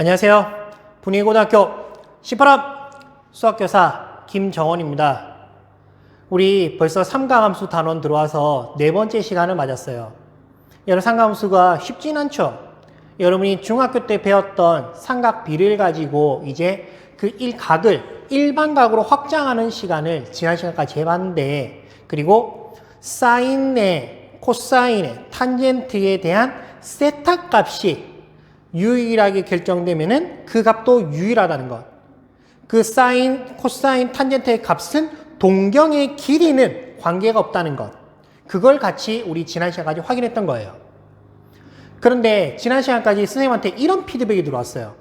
안녕하세요. 분위고등학교 18합 수학교사 김정원입니다. 우리 벌써 삼가함수 단원 들어와서 네 번째 시간을 맞았어요. 여러분 삼가함수가 쉽진 않죠? 여러분이 중학교 때 배웠던 삼각 비를 가지고 이제 그 일각을 일반각으로 확장하는 시간을 지난 시간까지 해봤는데 그리고 사인의 코사인의 탄젠트에 대한 세타 값이 유일하게 결정되면은 그 값도 유일하다는 것. 그 사인, 코사인, 탄젠트의 값은 동경의 길이는 관계가 없다는 것. 그걸 같이 우리 지난 시간까지 확인했던 거예요. 그런데 지난 시간까지 선생님한테 이런 피드백이 들어왔어요.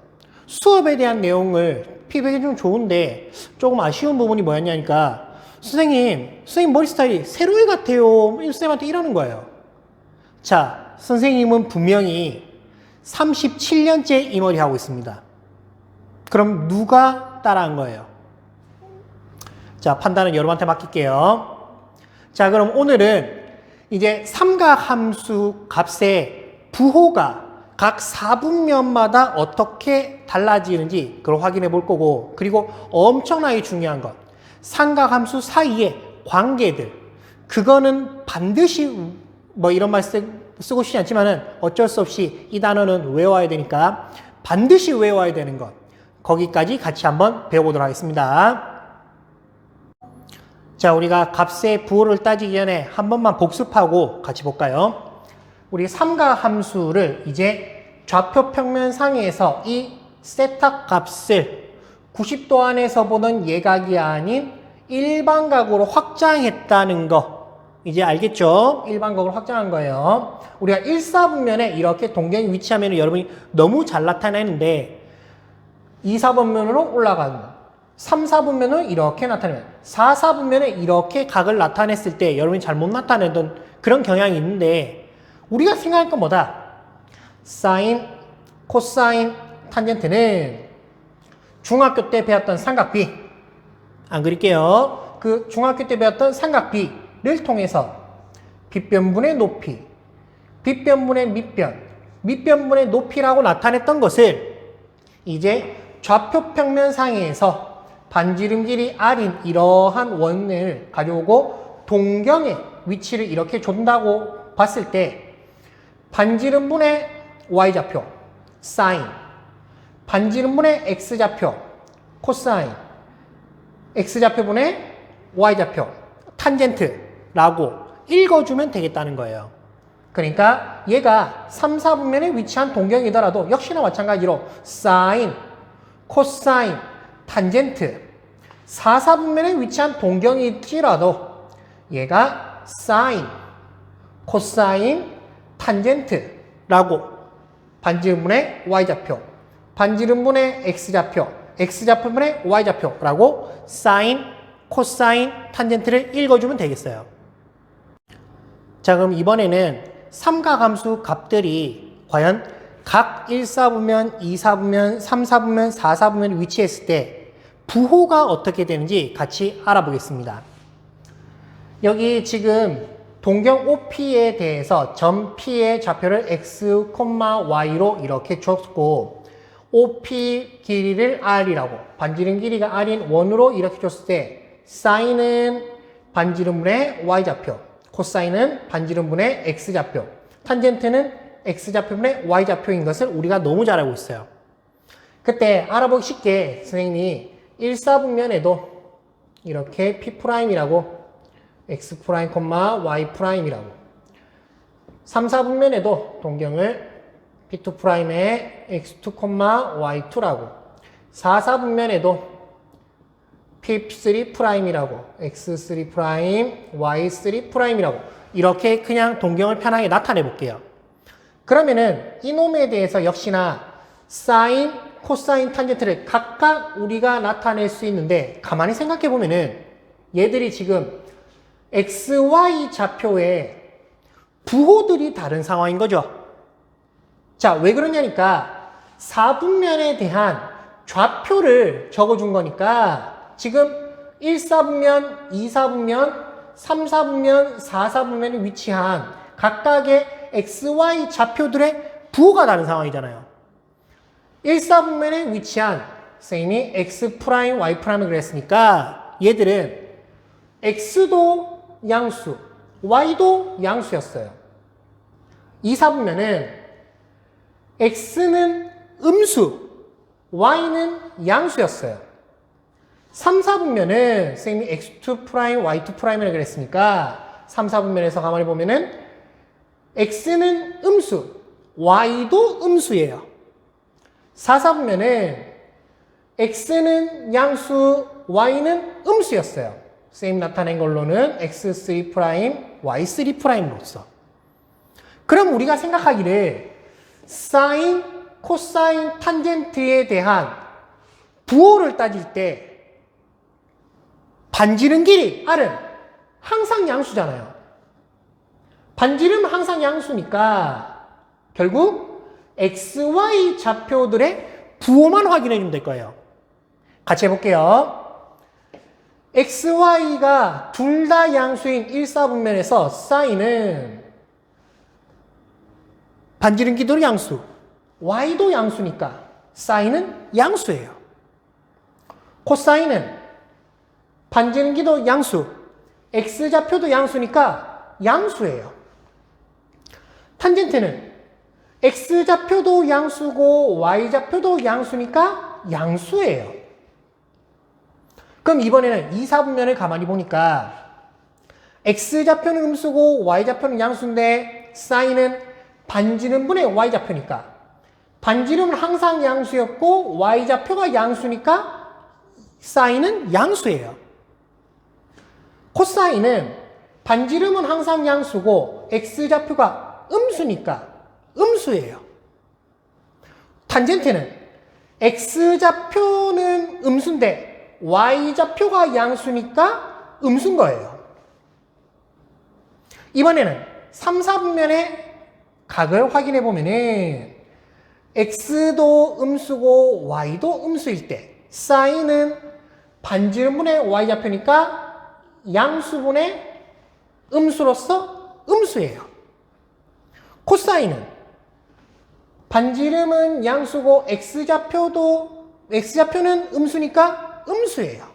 수업에 대한 내용을 피드백이 좀 좋은데 조금 아쉬운 부분이 뭐였냐니까 선생님, 선생님 머리 스타일이 세로이 같아요. 선생님한테 이러는 거예요. 자, 선생님은 분명히 37년째 이 머리 하고 있습니다. 그럼 누가 따라한 거예요? 자, 판단은 여러분한테 맡길게요. 자, 그럼 오늘은 이제 삼각함수 값의 부호가 각 4분면마다 어떻게 달라지는지 그걸 확인해 볼 거고 그리고 엄청나게 중요한 것 삼각함수 사이의 관계들 그거는 반드시 뭐 이런 말 쓰, 쓰고 싶지 않지만은 어쩔 수 없이 이 단어는 외워야 되니까 반드시 외워야 되는 것 거기까지 같이 한번 배워보도록 하겠습니다. 자, 우리가 값의 부호를 따지기 전에 한 번만 복습하고 같이 볼까요? 우리 삼가 함수를 이제 좌표 평면 상에서 이 세타 값을 90도 안에서 보는 예각이 아닌 일반각으로 확장했다는 거 이제 알겠죠? 일반각으로 확장한 거예요. 우리가 1, 4분면에 이렇게 동경이 위치하면 여러분이 너무 잘 나타내는데 2, 4분면으로 올라가는 거. 3, 4분면은 이렇게 나타내면 4, 4분면에 이렇게 각을 나타냈을 때 여러분이 잘못 나타내던 그런 경향이 있는데 우리가 생각할 건 뭐다? 사인, 코사인, 탄젠트는 중학교 때 배웠던 삼각비 안 그릴게요. 그 중학교 때 배웠던 삼각비 를 통해서 빗변분의 높이, 빗변분의 밑변, 밑변분의 높이라고 나타냈던 것을 이제 좌표 평면 상에서 반지름 길이 R인 이러한 원을 가져오고 동경의 위치를 이렇게 준다고 봤을 때 반지름분의 Y좌표, 사인, 반지름분의 X좌표, 코사인, X좌표분의 Y좌표, 탄젠트 라고 읽어주면 되겠다는 거예요. 그러니까 얘가 3, 4분면에 위치한 동경이더라도 역시나 마찬가지로 사인, 코사인, 탄젠트 4, 4분면에 위치한 동경일지라도 얘가 사인, 코사인, 탄젠트라고 반지름분의 y좌표, 반지름분의 x좌표, x좌표분의 y좌표라고 사인, 코사인, 탄젠트를 읽어주면 되겠어요. 자 그럼 이번에는 삼각함수 값들이 과연 각 1, 4분면, 2, 4분면, 3, 4분면, 4, 4분면 위치했을 때 부호가 어떻게 되는지 같이 알아보겠습니다. 여기 지금 동경 OP에 대해서 점 P의 좌표를 X, Y로 이렇게 줬고 OP 길이를 R이라고 반지름 길이가 R인 원으로 이렇게 줬을 때 사인은 반지름분의 Y좌표 코사인은 반지름분의 X좌표 탄젠트는 X좌표분의 Y좌표인 것을 우리가 너무 잘 알고 있어요. 그때 알아보기 쉽게 선생님이 1, 4분면에도 이렇게 P'이라고 X 프라임, Y 프라임이라고 3, 4분면에도 동경을 P2 프라임에 X2, Y2라고 4, 4분면에도 P3 프라임이라고 X3 프라임, Y3 프라임이라고 이렇게 그냥 동경을 편하게 나타내 볼게요. 그러면은 이놈에 대해서 역시나 사인, 코사인, 탄젠트를 각각 우리가 나타낼 수 있는데 가만히 생각해 보면은 얘들이 지금 XY 좌표의 부호들이 다른 상황인 거죠. 자, 왜 그러냐니까 4분면에 대한 좌표를 적어준 거니까 지금 1, 4분면, 2, 4분면, 3, 4분면, 4, 4분면에 위치한 각각의 XY 좌표들의 부호가 다른 상황이잖아요. 1사분면에 위치한 쌤이 x 프라임 y 프라임을 그랬으니까 얘들은 x도 양수, y도 양수였어요. 2사분면은 x는 음수, y는 양수였어요. 3, 4분면은 쌤이 x2 프라임, y2 프라임이라고 그랬으니까 3, 4분면에서 가만히 보면은 x는 음수, y도 음수예요. 4, 4분면은 x는 양수, y는 음수였어요. 쌤 나타낸 걸로는 x3 프라임, y3 프라임으로서. 그럼 우리가 생각하기를 사인, 코사인, 탄젠트에 대한 부호를 따질 때 반지름 길이 R은 항상 양수잖아요. 반지름은 항상 양수니까 결국 XY 좌표들의 부호만 확인해 주면 될 거예요. 같이 해볼게요. XY가 둘 다 양수인 1사분면에서 사인은 반지름 기도 양수, Y도 양수니까 사인은 양수예요. 코사인은 반지름기도 양수, x좌표도 양수니까 양수예요. 탄젠트는 x좌표도 양수고 y좌표도 양수니까 양수예요. 그럼 이번에는 2, 4분면을 가만히 보니까 x좌표는 음수고 y좌표는 양수인데 사인은 반지름분의 y좌표니까 반지름은 항상 양수였고 y좌표가 양수니까 사인은 양수예요. 코사인은 반지름은 항상 양수고 x좌표가 음수니까 음수예요. 탄젠트는 x좌표는 음수인데 y좌표가 양수니까 음수인 거예요. 이번에는 3, 4분면의 각을 확인해 보면은 x도 음수고 y도 음수일 때 사인은 반지름분의 y좌표니까 양수분의 음수로서 음수예요. 코사인은 반지름은 양수고 x좌표도 x좌표는 음수니까 음수예요.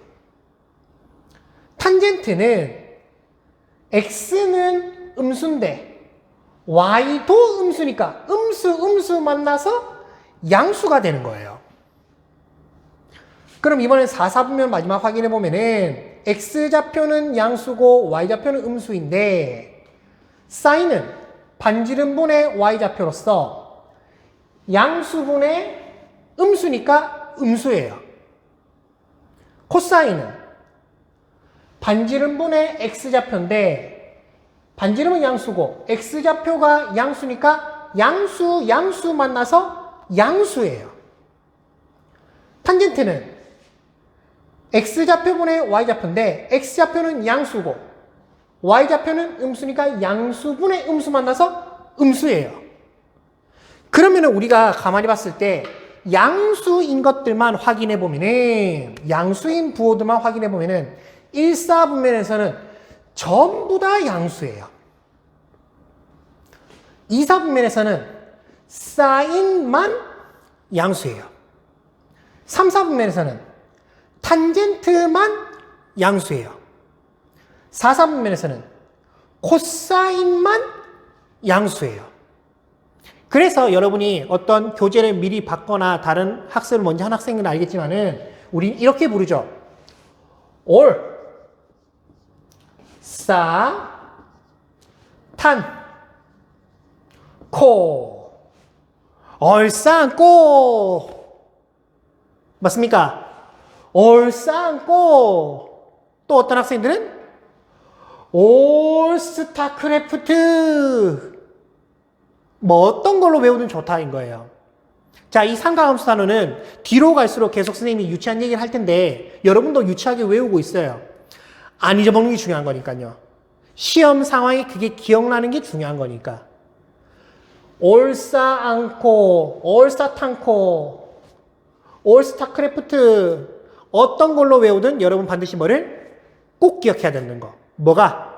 탄젠트는 x는 음수인데 y도 음수니까 음수 음수 만나서 양수가 되는 거예요. 그럼 이번엔 4, 4분면 마지막 확인해 보면은 x좌표는 양수고 y좌표는 음수인데 사인은 반지름분의 y좌표로서 양수분의 음수니까 음수예요. 코사인은 반지름분의 x좌표인데 반지름은 양수고 x좌표가 양수니까 양수 양수 만나서 양수예요. 탄젠트는 x좌표분의 y좌표인데 x좌표는 양수고 y좌표는 음수니까 양수분의 음수 만나서 음수예요. 그러면 우리가 가만히 봤을 때 양수인 것들만 확인해 보면은 양수인 부호들만 확인해 보면은 1사분면에서는 전부 다 양수예요. 2사분면에서는 사인만 양수예요. 3사분면에서는 탄젠트만 양수예요. 4사분면에서는 코사인만 양수예요. 그래서 여러분이 어떤 교재를 미리 받거나 다른 학습을 먼저 한 학생은 알겠지만은 우린 이렇게 부르죠. 올, 사, 탄, 코, 얼싸안고 맞습니까? 얼싸안고 또 어떤 학생들은 올 스타크래프트 뭐 어떤 걸로 외우든 좋다인 거예요. 자, 이 삼각함수 단어는 뒤로 갈수록 계속 선생님이 유치한 얘기를 할 텐데 여러분도 유치하게 외우고 있어요. 안 잊어먹는 게 중요한 거니까요. 시험 상황에 그게 기억나는 게 중요한 거니까. 올싸 않고, 올싸 탕코, 올스타 크래프트 어떤 걸로 외우든 여러분 반드시 뭐를 꼭 기억해야 되는 거. 뭐가?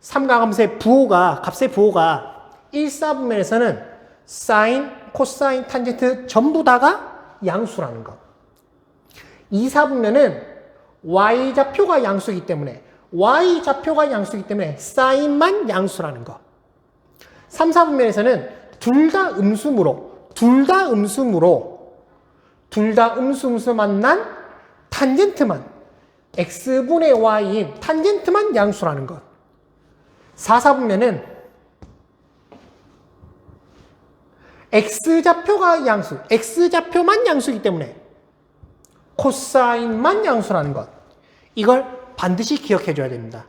삼각함수의 부호가, 값의 부호가 1사분면에서는 사인, 코사인, 탄젠트 전부 다가 양수라는 것. 2, 4분면은 y좌표가 양수이기 때문에 y좌표가 양수이기 때문에 사인만 양수라는 것. 3, 4분면에서는 둘 다 음수므로 둘 다 음수므로 둘 다 음수 음수 만난 탄젠트만 x분의 y인 탄젠트만 양수라는 것. 4, 4분면은 x좌표가 양수, x좌표만 양수이기 때문에 코사인만 양수라는 것. 이걸 반드시 기억해 줘야 됩니다.